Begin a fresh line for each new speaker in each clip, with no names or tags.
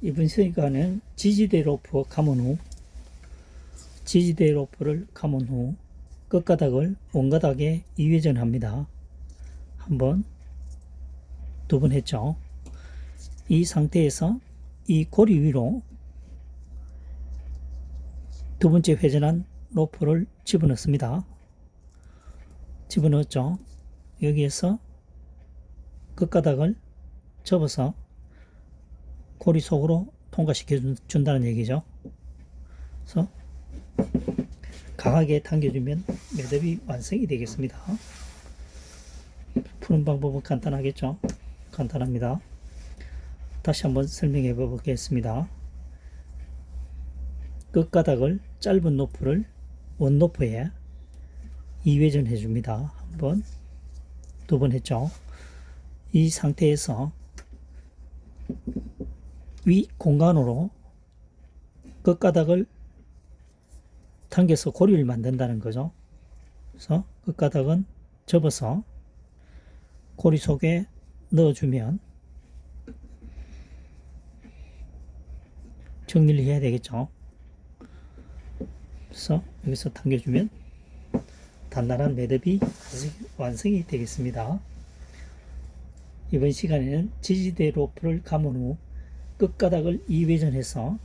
이번 시간은 지지대 로프 감은 후 지지대 로프를 감은 후 끝가닥을 원가닥에 이회전합니다. 한 번, 두 번 했죠. 이 상태에서 이 고리 위로 두 번째 회전한 로프를 집어넣습니다. 집어넣었죠. 여기에서 끝가닥을 접어서 고리 속으로 통과시켜 준- 준다는 얘기죠. 그래서 강하게 당겨주면 매듭이 완성이 되겠습니다. 푸는 방법은 간단하겠죠? 간단합니다. 다시 한번 설명해 보겠습니다. 끝가닥을 짧은 노프를 원노프에 2회전 해줍니다. 한 번, 두 번 했죠. 이 상태에서 위 공간으로 끝가닥을 당겨서 고리를 만든다는 거죠. 그래서 끝가닥은 접어서 고리 속에 넣어주면 정리를 해야 되겠죠. 그래서 여기서 당겨주면 단단한 매듭이 완성이 되겠습니다. 이번 시간에는 지지대 로프를 감은 후 끝가닥을 2회전해서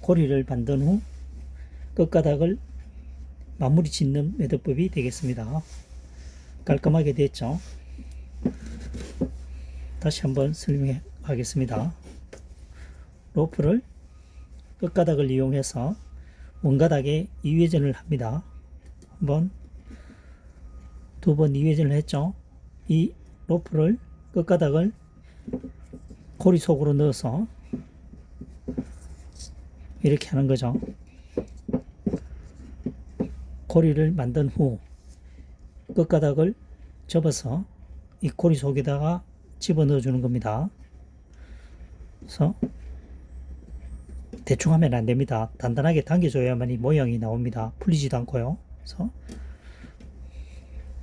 고리를 만든 후 끝가닥을 마무리 짓는 매듭법이 되겠습니다. 깔끔하게 됐죠? 다시 한번 설명해 하겠습니다. 로프를 끝가닥을 이용해서 원가닥에 2회전을 합니다. 한번 두 번 2회전을 했죠. 이 로프를 끝가닥을 고리 속으로 넣어서 이렇게 하는 거죠. 고리를 만든 후 끝가닥을 접어서 이 고리 속에다가 집어넣어 주는 겁니다. 그래서 대충 하면 안 됩니다. 단단하게 당겨줘야만 이 모양이 나옵니다. 풀리지도 않고요. 그래서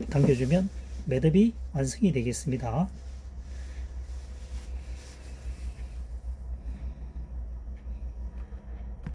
당겨주면 매듭이 완성이 되겠습니다.